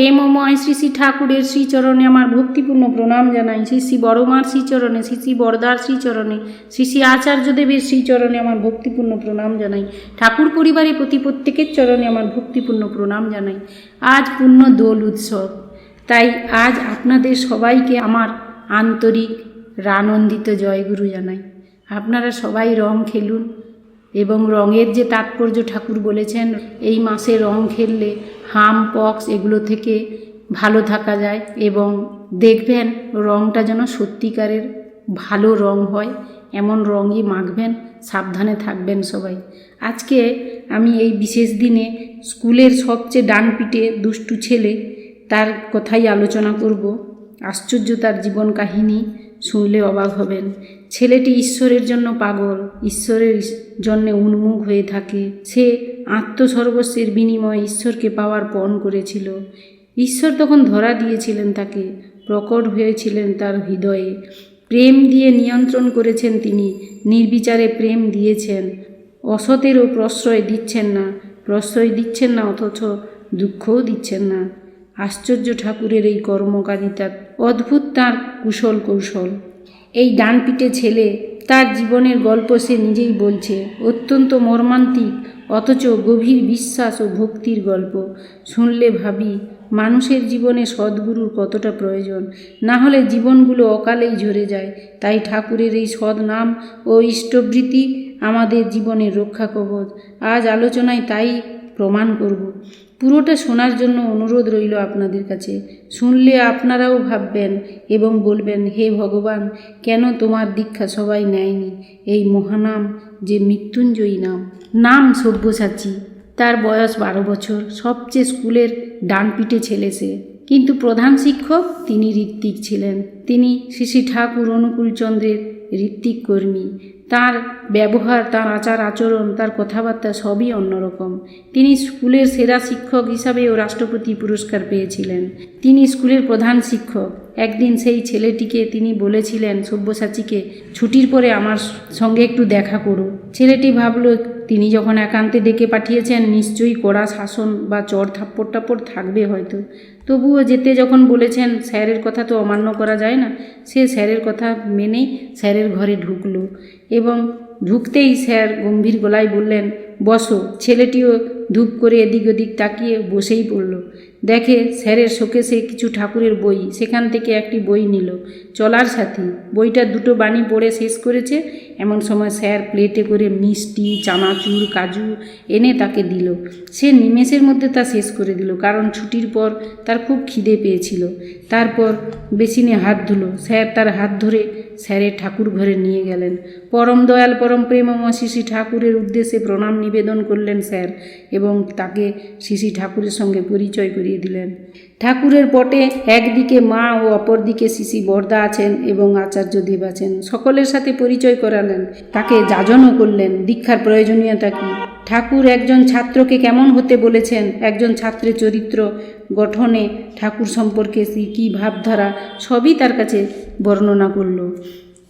প্রেমময় শ্রী শ্রী ঠাকুরের শ্রীচরণে আমার ভক্তিপূর্ণ প্রণাম জানাই। শ্রী শ্রী বড়মার শ্রীচরণে, শ্রী শ্রী বরদার শ্রীচরণে, শ্রী শ্রী আচার্যদেবের শ্রীচরণে আমার ভক্তিপূর্ণ প্রণাম জানাই। ঠাকুর পরিবারের প্রতি প্রত্যেকের চরণে আমার ভক্তিপূর্ণ প্রণাম জানাই। আজ পূর্ণ দোল উৎসব, তাই আজ আপনাদের সবাইকে আমার আন্তরিক, রানন্দিত জয়গুরু জানাই। আপনারা সবাই রং খেলুন এবং রঙের যে তাৎপর্য ঠাকুর বলেছেন, এই মাসে রং খেললে হাম, পক্স এগুলো থেকে ভালো থাকা যায় এবং দেখবেন রংটা যেন সত্যিকারের ভালো রং হয়। এমন রঙই মাখবেন, সাবধানে থাকবেন সবাই। আজকে আমি এই বিশেষ দিনে স্কুলের সবচেয়ে ডান পিঠে দুষ্টু ছেলে, তার কথাই আলোচনা করব। আশ্চর্য তার জীবন কাহিনী। শুনলে অবাক হবেন। ছেলেটি ঈশ্বরের জন্য পাগল, ঈশ্বরের জন্য উন্মুখ হয়ে থাকে। সে আত্মসর্বস্বের বিনিময়ে ঈশ্বরকে পাওয়ার পণ করেছিল। ঈশ্বর তখন ধরা দিয়েছিলেন তাকে, প্রকট হয়েছিলেন তার হৃদয়ে। প্রেম দিয়ে নিয়ন্ত্রণ করেছেন তিনি, নির্বিচারে প্রেম দিয়েছেন। অসতেরও প্রশ্রয় দিচ্ছেন না, প্রশ্রয় দিচ্ছেন না, অথচ দুঃখও দিচ্ছেন না। আশ্চর্য ঠাকুরের এই কর্মকারিতা, অদ্ভুত তার কুশল কৌশল। এই ডানপিটে ছেলে, তার জীবনের গল্প সে নিজেই বলছে, অত্যন্ত মর্মান্তিক, অথচ গভীর বিশ্বাস ও ভক্তির গল্প। শুনলে ভাবি, মানুষের জীবনে সদ্গুরুর কতটা প্রয়োজন। না হলে জীবনগুলো অকালেই ঝরে যায়। তাই ঠাকুরের এই সৎ নাম ও ইষ্টবৃত্তি আমাদের জীবনের রক্ষা কবচ আজ আলোচনায় তাই প্রমাণ করব। পুরোটা শোনার জন্য অনুরোধ রইল আপনাদের কাছে। শুনলে আপনারাও ভাববেন এবং বলবেন, হে ভগবান, কেন তোমার দীক্ষা সবাই নেয়নি? এই মহানাম যে মৃত্যুঞ্জয়ী নাম। নাম সব্যসাচী, তার বয়স বারো বছর, সবচেয়ে স্কুলের ডানপিটে ছেলে সে। কিন্তু প্রধান শিক্ষক তিনি ঋত্বিক ছিলেন। তিনি শ্রী ঠাকুর অনুকূলচন্দ্রের ঋত্বিক কর্মী। তার ব্যবহার, তার আচার, আচরণ, তার কথাবার্তা সবই অন্যরকম। তিনি স্কুলের সেরা শিক্ষক হিসাবেও রাষ্ট্রপতি পুরস্কার পেয়েছিলেন। তিনি স্কুলের প্রধান শিক্ষক। একদিন সেই ছেলেটিকে তিনি বলেছিলেন, সব্যসাচীকে, ছুটির পরে আমার সঙ্গে একটু দেখা করো। ছেলেটি ভাবল, তিনি যখন একান্তে ডেকে পাঠিয়েছেন, নিশ্চয়ই কড়া শাসন বা চর থাপ্পড় টাপ্পড় থাকবে হয়তো। তবুও যেতে যখন বলেছেন, স্যারের কথা তো অমান্য করা যায় না, সে স্যারের কথা মেনেই স্যারের ঘরে ঢুকলো। এবং ঢুকতেই স্যার গম্ভীর গলায় বললেন, বসো, ছেলেটিও ধূপ করে এদিক ওদিক তাকিয়ে বসেই পড়ল। দেখে স্যারের শোকেসে কিছু ঠাকুরের বই, সেখান থেকে একটি বই নিল। চলার সাথী, বইটা দুটো বাণী পড়ে শেষ করেছে। এমন সময় স্যার প্লেটে করে মিষ্টি, চানাচুর, কাজু এনে তাকে দিল। সে নিমেষের মধ্যে তা শেষ করে দিল, কারণ ছুটির পর তার খুব খিদে পেয়েছিল। তারপর বেসিনে হাত ধুলো। স্যার তার হাত ধরে স্যারের ঠাকুর ঘরে নিয়ে গেলেন। পরম দয়াল, পরম প্রেমময় শ্রী ঠাকুরের উদ্দেশ্যে প্রণাম নিবেদন করলেন স্যার। এবং তাকে শ্রী ঠাকুরের সঙ্গে পরিচয় করিয়ে দিলেন। ঠাকুরের পটে একদিকে মা ও অপরদিকে শিশি বর্দা আছেন এবং আচার্য দেব আছেন। সকলের সাথে পরিচয় করালেন। তাকে যাজনও করলেন। দীক্ষার প্রয়োজনীয়তা কী? ঠাকুর একজন ছাত্রকে কেমন হতে বলেছেন? একজন ছাত্রের চরিত্র গঠনে ঠাকুর সম্পর্কে কী ভাবধারা সবই তার কাছে বর্ণনা করল।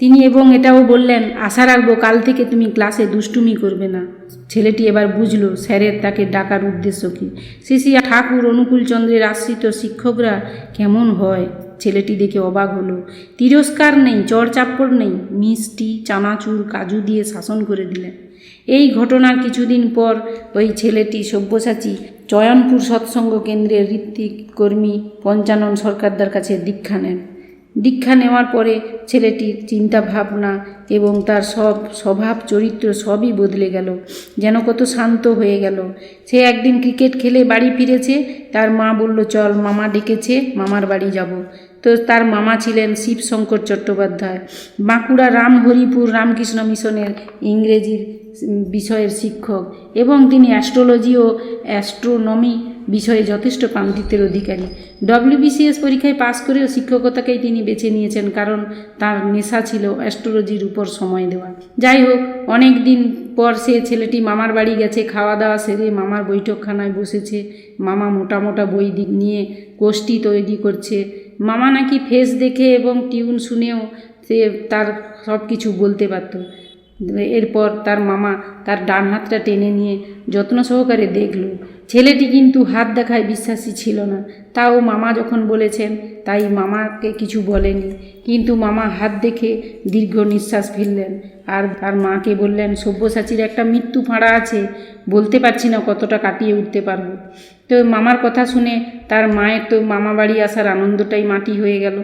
তিনি এবং এটাও বললেন, আশা রাখব কাল থেকে তুমি ক্লাসে দুষ্টুমি করবে না। ছেলেটি এবার বুঝলো, স্যারের তাকে ডাকার উদ্দেশ্য কী? শিশি ঠাকুর অনুকূলচন্দ্রের আশ্রিত শিক্ষকরা কেমন হয়? ছেলেটি দেখে অবাক হলো। তিরস্কার নেই চড়চাপ্পড় নেই, মিষ্টি, চানাচুর, কাজু দিয়ে শাসন করে দিলেন। এই ঘটনার কিছুদিন পর ওই ছেলেটি সব্যসাচী চয়নপুর সৎসঙ্গ কেন্দ্রের ঋত্বিক কর্মী পঞ্চানন সরকারদার কাছে দীক্ষা নেন। দীক্ষা নেওয়ার পরে ছেলেটির চিন্তা ভাবনা এবং তার সব স্বভাব চরিত্র সবই বদলে গেল। যেন কত শান্ত হয়ে গেল। সে একদিন ক্রিকেট খেলে বাড়ি ফিরেছে। তার মা বলল, চল, মামা ডেকেছে, মামার বাড়ি যাব। তো তার মামা ছিলেন শিবশঙ্কর চট্টোপাধ্যায়। বাঁকুড়া রামহরিপুর রামকৃষ্ণ মিশনের ইংরেজির বিষয়ের শিক্ষক এবং তিনি অ্যাস্ট্রোলজি ও অ্যাস্ট্রোনমি বিষয়ে যথেষ্ট পাণ্ডিত্যের অধিকারী। ডব্লিউবিসিএস পরীক্ষায় পাশ করেও শিক্ষকতাকেই তিনি বেছে নিয়েছেন কারণ তার নেশা ছিল অ্যাস্ট্রোলজির উপর সময় দেওয়া। যাই হোক, অনেক দিন পর সে ছেলেটি মামার বাড়ি গেছে, খাওয়া দাওয়া সেরে মামার বৈঠকখানায় বসেছে, মামা মোটা মোটা বই নিয়ে গোষ্ঠী তৈরি করছে। মামা নাকি ফেস দেখে এবং টিউন শুনেও সে তার সব কিছু বলতে পারত। এরপর তার মামা তার ডান হাতটা টেনে নিয়ে যত্ন সহকারে দেখল ছেলেটি কিন্তু হাত দেখায় বিশ্বাসী ছিল না। তাও মামা যখন বলেছেন, তাই মামাকে কিছু বলেনি। কিন্তু মামা হাত দেখে দীর্ঘ নিঃশ্বাস ফেললেন আর তার মাকে বললেন, সব্যসাচীর একটা মৃত্যু ফাঁড়া আছে, বলতে পারছি না কতটা কাটিয়ে উঠতে পারব। তো মামার কথা শুনে তার মায়ের তো মামা বাড়ি আসার আনন্দটাই মাটি হয়ে গেল।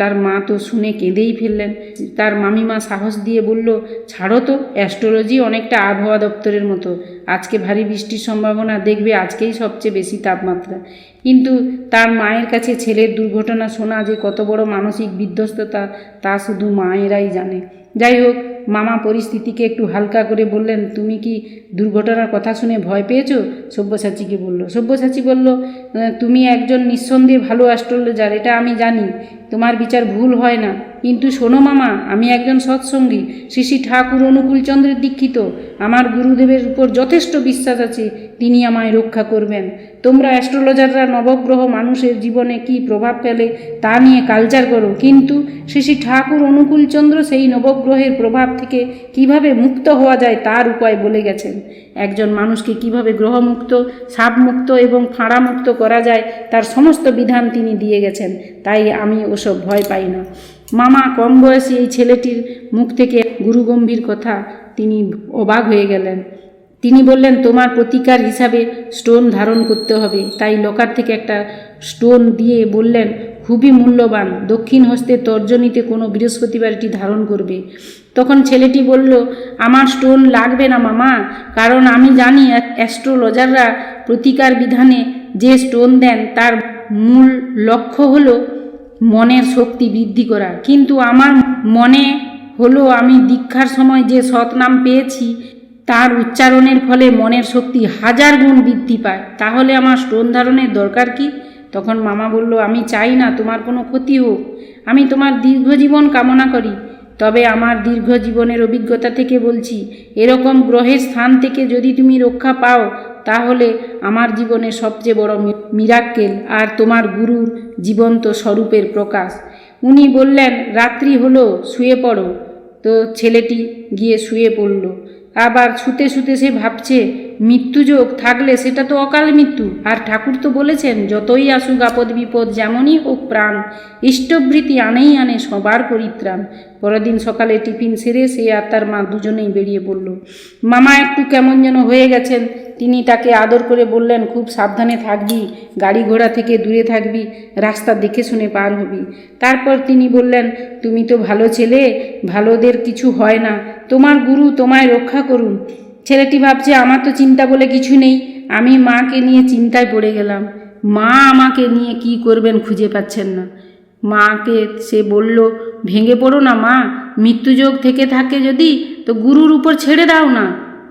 তার মা তো শুনে কেঁদেই ফেললেন। তার মামিমা সাহস দিয়ে বলল, ছাড়ো তো, অ্যাস্ট্রোলজি অনেকটা আবহাওয়া দপ্তরের মতো। আজকে ভারী বৃষ্টির সম্ভাবনা দেখবে আজকেই সবচেয়ে বেশি তাপমাত্রা। কিন্তু তার মায়ের কাছে ছেলের দুর্ঘটনা শোনা যে কত বড় মানসিক বিধ্বস্ততা, তা শুধু মায়েরাই জানে। যাই হোক মামা পরিস্থিতিকে একটু হালকা করে বললেন, তুমি কি দুর্ঘটনার কথা শুনে ভয় পেয়েছ? সব্যসাচীকে বলল, সব্যসাচী বলল, তুমি একজন নিঃসন্দেহে ভালো অ্যাস্ট্রোলজার এটা আমি জানি। তোমার বিচার ভুল হয় না। কিন্তু শোনো মামা, আমি একজন সৎসঙ্গী। শ্রী শ্রী ঠাকুর অনুকূলচন্দ্রের দীক্ষিত। আমার গুরুদেবের উপর যথেষ্ট বিশ্বাস আছে, তিনি আমায় রক্ষা করবেন। তোমরা অ্যাস্ট্রোলজাররা নবগ্রহ মানুষের জীবনে কি প্রভাব ফেলে তা নিয়ে কালচার করো। কিন্তু শ্রী শ্রী ঠাকুর অনুকূলচন্দ্র সেই নবগ্রহের প্রভাব থেকে কীভাবে মুক্ত হওয়া যায় তার উপায় বলে গেছেন। একজন মানুষকে কীভাবে গ্রহমুক্ত, সাপমুক্ত এবং ফাঁড়ামুক্ত করা যায় তার সমস্ত বিধান তিনি দিয়ে গেছেন। তাই আমি ওসব ভয় পাই না। মামা কম বয়সী এই ছেলেটির মুখ থেকে গুরুগম্ভীর কথা তিনি অবাক হয়ে গেলেন। তিনি বললেন, তোমার প্রতিকার হিসাবে স্টোন ধারণ করতে হবে। তাই লকার থেকে একটা স্টোন দিয়ে বললেন, খুবই মূল্যবান। দক্ষিণ হস্তে তর্জনীতে কোনো বৃহস্পতিবার এটি ধারণ করবে। তখন ছেলেটি বলল, আমার স্টোন লাগবে না মামা, কারণ আমি জানি অ্যাস্ট্রোলজাররা প্রতিকার বিধানে যে স্টোন দেন তার মূল লক্ষ্য হলো মনের শক্তি বৃদ্ধি করা কিন্তু আমার মনে হলো, আমি দীক্ষার সময় যে সৎনাম পেয়েছি, তার উচ্চারণের ফলে মনের শক্তি হাজার গুণ বৃদ্ধি পায়। তাহলে আমার স্টোন ধারণের দরকার কি? তখন মামা বলল, আমি চাই না, তোমার কোনো ক্ষতি হোক। আমি তোমার দীর্ঘ জীবন কামনা করি। তবে আমার দীর্ঘ জীবনের অভিজ্ঞতা থেকে বলছি, এরকম গ্রহের স্থান থেকে যদি তুমি রক্ষা পাও, তাহলে আমার জীবনে সবচেয়ে বড় মিরাক্কেল আর তোমার গুরুর জীবন্ত স্বরূপের প্রকাশ। উনি বললেন, রাত্রি হলো, শুয়ে পড়ো। তো ছেলেটি গিয়ে শুয়ে পড়ল। আবার শুতে শুতে সে ভাবছে মৃত্যুযোগ থাকলে সেটা তো অকাল মৃত্যু। আর ঠাকুর তো বলেছেন, যতই আসুক আপদ বিপদ যেমনই হোক প্রাণ, ইষ্টভৃতি আনেই আনে সবার পরিত্রাণ। পরদিন সকালে টিফিন সেরে সে আর তার মা দুজনেই বেরিয়ে পড়ল। মামা একটু কেমন যেন হয়ে গেছেন। তিনি তাকে আদর করে বললেন, খুব সাবধানে থাকবি, গাড়ি ঘোড়া থেকে দূরে থাকবি, রাস্তা দেখে শুনে পার হবি। তারপর তিনি বললেন, তুমি তো ভালো ছেলে, ভালোদের কিছু হয় না। তোমার গুরু তোমায় রক্ষা করুন। ছেলেটি ভাবছে, আমার তো চিন্তা বলে কিছু নেই। আমি মাকে নিয়ে চিন্তায় পড়ে গেলাম। মা আমাকে নিয়ে কি করবেন খুঁজে পাচ্ছেন না। মাকে সে বলল, ভেঙে পড়ো না মা মৃত্যুযোগ থেকে থাকে যদি, তো গুরুর উপর ছেড়ে দাও না।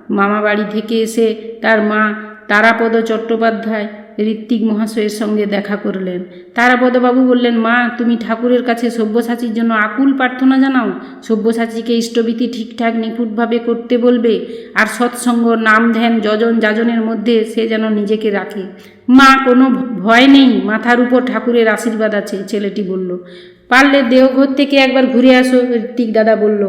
মামা বাড়ি থেকে এসে তার মা তারাপদ চট্টোপাধ্যায় ঋত্বিক মহাশয়ের সঙ্গে দেখা করলেন। তারাপদবাবু বললেন, মা, তুমি ঠাকুরের কাছে সব্যসাচীর জন্য আকুল প্রার্থনা জানাও। সব্যসাচীকে ইষ্টবিধি ঠিকঠাক নিখুঁতভাবে করতে বলবে, আর সৎসঙ্গ, নাম ধ্যান, যজন যাজনের মধ্যে সে যেন নিজেকে রাখে। মা, কোনো ভয় নেই, মাথার উপর ঠাকুরের আশীর্বাদ আছে। ছেলেটি বলল, পারলে দেওঘর থেকে একবার ঘুরে আসো। ঋত্বিক দাদা বলল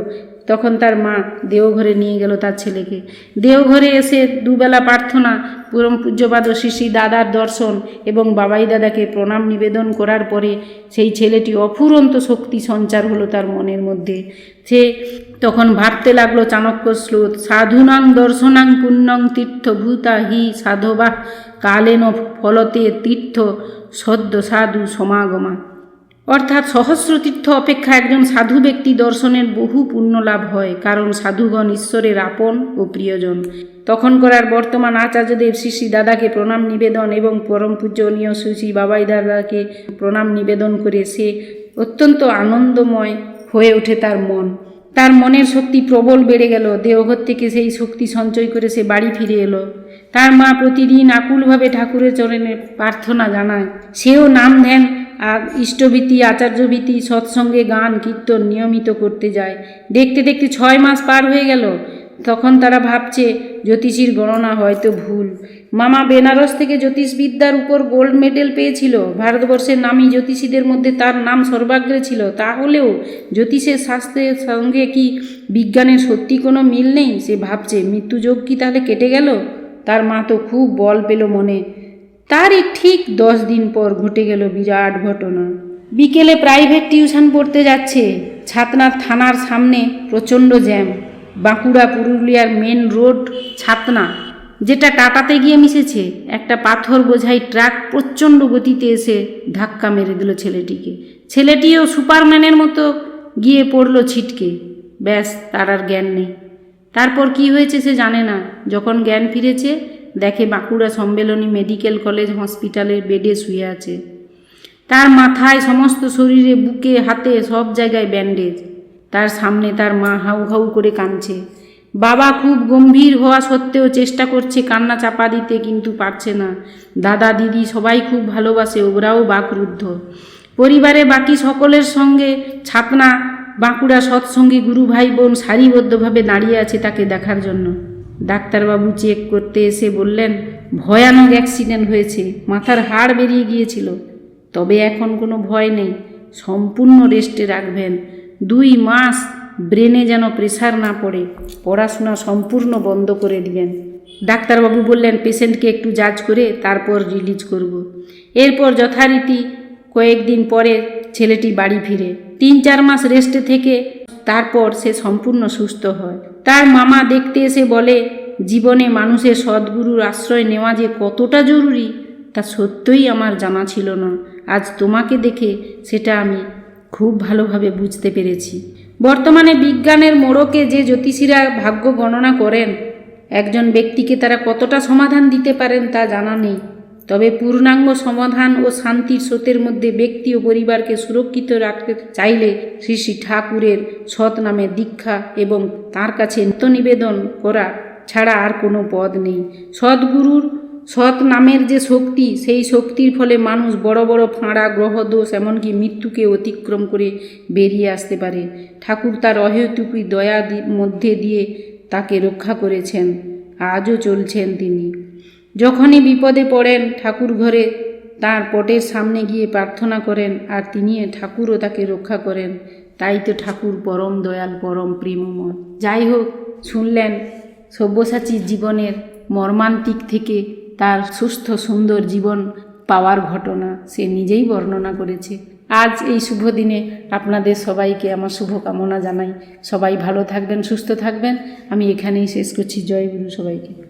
তখন তার মা দেওঘরে নিয়ে গেল তার ছেলেকে। দেওঘরে এসে দুবেলা প্রার্থনা, পরম পূজ্যপাদ শ্রী দাদার দর্শন এবং বাবাই দাদাকে প্রণাম নিবেদন করার পরে সেই ছেলেটি অফুরন্ত শক্তি সঞ্চার হলো তার মনের মধ্যে। সে তখন ভাবতে লাগল, চাণক্য শ্লোক সাধুনাং দর্শনাং পুণ্যং তীর্থভূতা হি সাধবা, কালেন ফলতে তীর্থ সদ্য সাধু সমাগমা। অর্থাৎ সহস্র তীর্থ অপেক্ষা একজন সাধু ব্যক্তি দর্শনের বহু পুণ্য লাভ হয়, কারণ সাধুগণ ঈশ্বরের আপন ও প্রিয়জন। তখন করার বর্তমান আচার্যদেব শ্রী দাদাকে প্রণাম নিবেদন এবং পরম পূজনীয় শ্রী বাবাই দাদাকে প্রণাম নিবেদন করে সে অত্যন্ত আনন্দময় হয়ে ওঠে তার মন। তার মনের শক্তি প্রবল বেড়ে গেল দেওঘর থেকে সেই শক্তি সঞ্চয় করে সে বাড়ি ফিরে এলো। তার মা প্রতিদিন আকুলভাবে ঠাকুরের চরণে প্রার্থনা জানায়। সেও নাম ধ্যান আর ইষ্টভীতি, আচার্যভীতি, সৎসঙ্গে গান, কীর্তন নিয়মিত করতে যায়। দেখতে দেখতে ছয় মাস পার হয়ে গেল। তখন তারা ভাবছে, জ্যোতিষীর গণনা হয়তো ভুল। মামা বেনারস থেকে জ্যোতিষবিদ্যার উপর গোল্ড মেডেল পেয়েছিল। ভারতবর্ষের নামী জ্যোতিষীদের মধ্যে তার নাম সর্বাগ্রে ছিল। তাহলেও জ্যোতিষের শাস্ত্রের সঙ্গে কি বিজ্ঞানের সত্যি কোনো মিল নেই? সে ভাবছে, মৃত্যুযোগ কি তাহলে কেটে গেল? তার মা তো খুব বল পেল মনে। তারই ঠিক দশ দিন পর ঘটে গেল বিরাট ঘটনা। বিকেলে প্রাইভেট টিউশন পড়তে যাচ্ছে, ছাতনার থানার সামনে প্রচণ্ড জ্যাম। বাঁকুড়া, পুরুলিয়ার মেন রোড ছাতনা, যেটা টাটাতে গিয়ে মিশেছে। একটা পাথর বোঝাই ট্রাক প্রচণ্ড গতিতে এসে ধাক্কা মেরে দিল ছেলেটিকে। ছেলেটিও সুপারম্যানের মতো গিয়ে পড়ল ছিটকে। ব্যাস, তার আর জ্ঞান নেই। তারপর কি হয়েছে সে জানে না। যখন জ্ঞান ফিরেছে দেখে বাঁকুড়া সম্মেলনী মেডিকেল কলেজ হসপিটালের বেডে শুয়ে আছে। তার মাথায় সমস্ত শরীরে, বুকে, হাতে সব জায়গায় ব্যান্ডেজ। তার সামনে তার মা হাউ হাউ করে কাঁদছে। বাবা খুব গম্ভীর হওয়া সত্ত্বেও চেষ্টা করছে কান্না চাপা দিতে, কিন্তু পারছে না। দাদা, দিদি সবাই খুব ভালোবাসে, ওরাও বাকরুদ্ধ। পরিবারে বাকি সকলের সঙ্গে ছাতনা বাঁকুড়া সৎসঙ্গী গুরু ভাই বোন সারিবদ্ধভাবে দাঁড়িয়ে আছে তাকে দেখার জন্য। ডাক্তারবাবু চেক করতে এসে বললেন, ভয়ানক অ্যাক্সিডেন্ট হয়েছে, মাথার হাড় বেরিয়ে গিয়েছিল। তবে এখন কোনো ভয় নেই, সম্পূর্ণ রেস্টে রাখবেন। দুই মাস ব্রেনে যেন প্রেসার না পড়ে, পড়াশোনা সম্পূর্ণ বন্ধ করে দিবেন। ডাক্তারবাবু বললেন পেশেন্টকে একটু জাজ করে তারপর রিলিজ করব। এরপর যথারীতি কয়েকদিন পরে ছেলেটি বাড়ি ফিরে। তিন চার মাস রেস্টে থেকে তারপর সে সম্পূর্ণ সুস্থ হয়। তার মামা দেখতে এসে বলে, জীবনে মানুষের সদ্গুরুর আশ্রয় নেওয়া যে কতটা জরুরি, তা সত্যই আমার জানা ছিল না। আজ তোমাকে দেখে সেটা আমি খুব ভালোভাবে বুঝতে পেরেছি। বর্তমানে বিজ্ঞানের মোড়কে যে জ্যোতিষীরা ভাগ্য গণনা করেন, একজন ব্যক্তিকে তারা কতটা সমাধান দিতে পারেন তা জানা নেই। তবে পূর্ণাঙ্গ সমাধান ও শান্তির স্রোতের মধ্যে ব্যক্তি ও পরিবারকে সুরক্ষিত রাখতে চাইলে শ্রী শ্রী ঠাকুরের সৎ নামে দীক্ষা এবং তার কাছে নিবেদন করা ছাড়া আর কোনো পদ নেই। সদ্গুরুর সৎ নামের যে শক্তি, সেই শক্তির ফলে মানুষ বড় বড় ফাঁড়া, গ্রহদোষ, এমনকি মৃত্যুকে অতিক্রম করে বেরিয়ে আসতে পারে। ঠাকুর তার অহেতুকি দয়া মধ্যে দিয়ে তাকে রক্ষা করেছেন। আজও চলছেন তিনি। যখনই বিপদে পড়েন ঠাকুর ঘরে, তার পটের সামনে গিয়ে প্রার্থনা করেন আর তিনি ঠাকুরও তাকে রক্ষা করেন। তাই তো ঠাকুর পরম দয়াল, পরম প্রেমময়। যাই হোক, শুনলেন সব্যসাচীর জীবনের মর্মান্তিক থেকে তার সুস্থ, সুন্দর জীবন পাওয়ার ঘটনা সে নিজেই বর্ণনা করেছে। আজ এই শুভ দিনে আপনাদের সবাইকে আমার শুভকামনা জানাই। সবাই ভালো থাকবেন, সুস্থ থাকবেন। আমি এখানেই শেষ করছি। জয় গুরু সবাইকে।